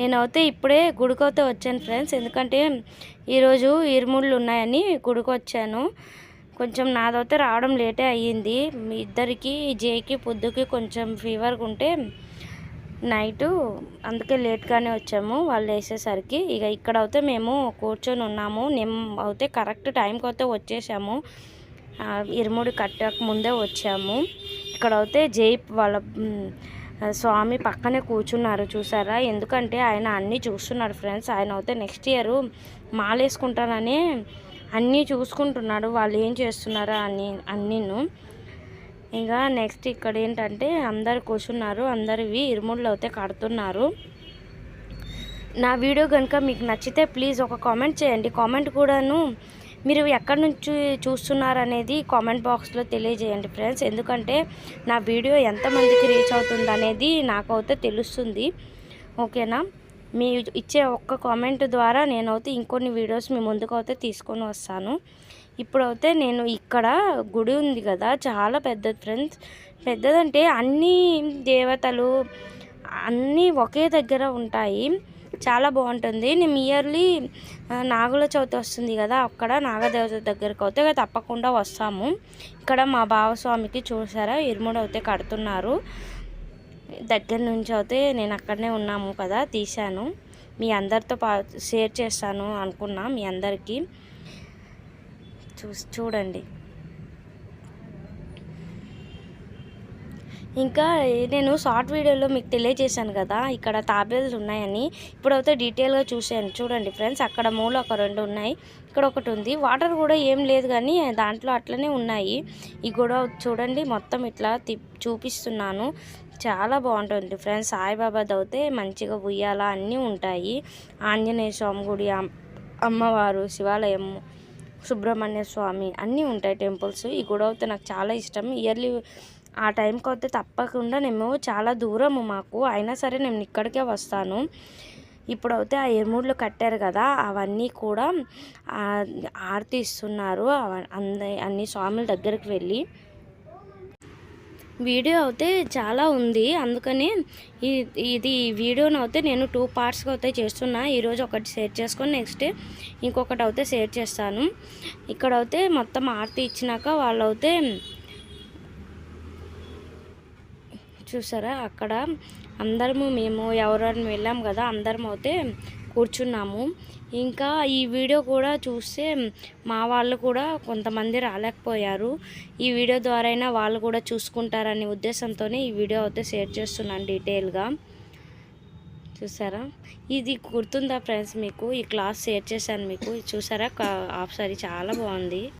నేనైతే ఇప్పుడే గుడికైతే వచ్చాను ఫ్రెండ్స్. ఎందుకంటే ఈరోజు ఇరుముళ్ళు ఉన్నాయని గుడికి వచ్చాను కొంచెం నాదైతే రావడం లేటే అయ్యింది. మీ ఇద్దరికి జేకి పొద్దుకి కొంచెం ఫీవర్గా ఉంటే నైటు అందుకే లేట్గానే వచ్చాము. వాళ్ళు వేసేసరికి ఇక ఇక్కడ అయితే మేము కూర్చొని ఉన్నాము. మేము అయితే కరెక్ట్ టైంకి అయితే వచ్చేసాము. ఇరుముడి కట్టక ముందే వచ్చాము. ఇక్కడ అయితే జై వాళ్ళ స్వామి పక్కనే కూర్చున్నారు చూసారా? ఎందుకంటే ఆయన అన్నీ చూస్తున్నారు ఫ్రెండ్స్. ఆయన అయితే నెక్స్ట్ ఇయర్ మాలేసుకుంటానని అన్నీ చూసుకుంటున్నాడు. వాళ్ళు ఏం చేస్తున్నారా అని అన్నీను. ఇంకా నెక్స్ట్ ఇక్కడ ఏంటంటే అందరు కూర్చున్నారు అందరివి ఇరుముళ్ళు అయితే కడుతున్నారు. నా వీడియో కనుక మీకు నచ్చితే ప్లీజ్ ఒక కామెంట్ చేయండి. కామెంట్ కూడాను మీరు ఎక్కడి నుంచి చూస్తున్నారు అనేది కామెంట్ బాక్స్లో తెలియజేయండి ఫ్రెండ్స్. ఎందుకంటే నా వీడియో ఎంతమందికి రీచ్ అవుతుంది అనేది నాకైతే తెలుస్తుంది. ఓకేనా? మీ ఇచ్చే ఒక్క కామెంట్ ద్వారా నేనైతే ఇంకొన్ని వీడియోస్ మీ ముందుకు అయితే తీసుకొని వస్తాను. ఇప్పుడైతే నేను ఇక్కడ గుడి ఉంది కదా చాలా పెద్దది ఫ్రెండ్స్. పెద్దదంటే అన్ని దేవతలు అన్నీ ఒకే దగ్గర ఉంటాయి. చాలా బాగుంటుంది. నేను ఇయర్లీ నాగుల చవితి వస్తుంది కదా అక్కడ నాగదేవత దగ్గరికి అయితే తప్పకుండా వస్తాము. ఇక్కడ మా బావస్వామికి చూసారా ఇరుముడు అయితే కడుతున్నారు. దగ్గర నుంచి అయితే నేను అక్కడనే ఉన్నాము కదా తీశాను. మీ అందరితో పా షేర్ చేస్తాను అనుకున్నా మీ అందరికీ. చూ చూడండి. ఇంకా నేను షార్ట్ వీడియోలో మీకు తెలియజేశాను కదా ఇక్కడ తాబేలు ఉన్నాయని. ఇప్పుడైతే డీటెయిల్గా చూశాను. చూడండి ఫ్రెండ్స్ అక్కడ మూల ఒక రెండు ఉన్నాయి. ఇక్కడ ఒకటి ఉంది. వాటర్ కూడా ఏం లేదు కానీ దాంట్లో అట్లనే ఉన్నాయి. ఈ గొడవ చూడండి మొత్తం ఇట్లా తిప్ చూపిస్తున్నాను. చాలా బాగుంటుంది ఫ్రెండ్స్. సాయిబాబా అయితే మంచిగా ఉయ్యాల అన్నీ ఉంటాయి. ఆంజనేయ స్వామి గుడి అమ్మవారు శివాలయం సుబ్రహ్మణ్య స్వామి అన్నీ ఉంటాయి టెంపుల్స్. ఈ గుడి అయితే నాకు చాలా ఇష్టం. ఇయర్లీ ఆ టైంకి అయితే తప్పకుండా నేను చాలా దూరము మాకు. అయినా సరే నేను ఇక్కడికే వస్తాను. ఇప్పుడైతే ఆ ఎరుముళ్ళు కట్టారు కదా అవన్నీ కూడా ఆరతి ఇస్తున్నారు. అవ- అంద అన్ని స్వాముల దగ్గరికి వెళ్ళి. వీడియో అయితే చాలా ఉంది. అందుకని ఈ ఇది వీడియోని అయితే నేను టూ పార్ట్స్గా అయితే చేస్తున్నా. ఈరోజు ఒకటి షేర్ చేసుకొని నెక్స్ట్ ఇంకొకటి అయితే షేర్ చేస్తాను. ఇక్కడ అయితే మొత్తం ఆరతి ఇచ్చినాక వాళ్ళు అయితే చూసారా? అక్కడ అందరము మేము ఎవరైనా వెళ్ళాం కదా అందరం అయితే కూర్చున్నాము. ఇంకా ఈ వీడియో కూడా చూస్తే మా వాళ్ళు కూడా కొంతమంది రాలేకపోయారు. ఈ వీడియో ద్వారా అయినా వాళ్ళు కూడా చూసుకుంటారనే ఉద్దేశంతోనే ఈ వీడియో అయితే షేర్ చేస్తున్నాను డీటెయిల్గా. చూసారా? ఇది గుర్తుందా ఫ్రెండ్స్ మీకు? ఈ క్లాస్ షేర్ చేశాను మీకు. చూసారా? కా- హాఫ్ సారీ చాలా బాగుంది.